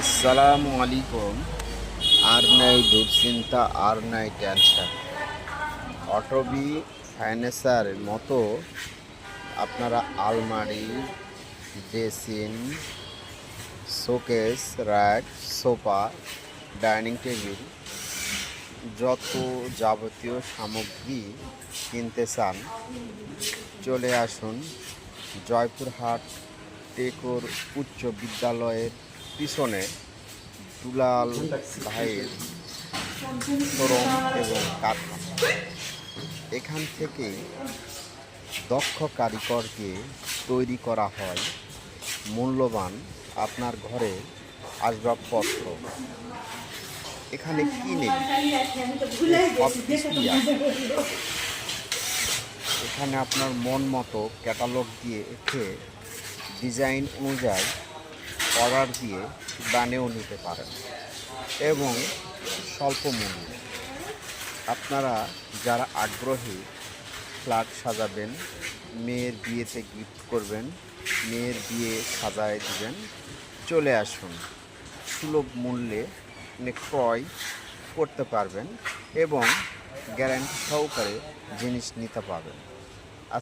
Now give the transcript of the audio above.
আসসালামু আলাইকুম। আর নাই দুশ্চিন্তা, আর নাই টেনশন অটোবি ফাইন্যান্সার মতো আপনারা আলমারি, basin, showcase, rack, sofa, dining table, যত যাবতীয় সামগ্রী কিনতে চান, চলে আসুন জয়পুরহাট টেকর উচ্চ বিদ্যালয়ের পিছনে দুলাল ভাইয়ের শোরুম এবং কারখানা এখান থেকে দক্ষ কারিগরকে তৈরি করা হয় মূল্যবান আপনার ঘরে আসবাবপত্র। এখানে কি নেই। এখানে আপনার মন মতো ক্যাটালগ দিয়ে একে ডিজাইন অনুযায়ী অর্ডার দিয়ে বানিয়েও নিতে পারেন এবং স্বল্প মূল্যে। আপনারা যারা আগ্রহী, ফ্ল্যাট সাজাবেন, মেয়ের বিয়েতে গিফট করবেন, মেয়ের বিয়ে সাজায় দিবেন, চলে আসুন। সুলভ মূল্যে ক্রয় করতে পারবেন এবং গ্যারান্টি সহকারে জিনিস নিতে পারবেন।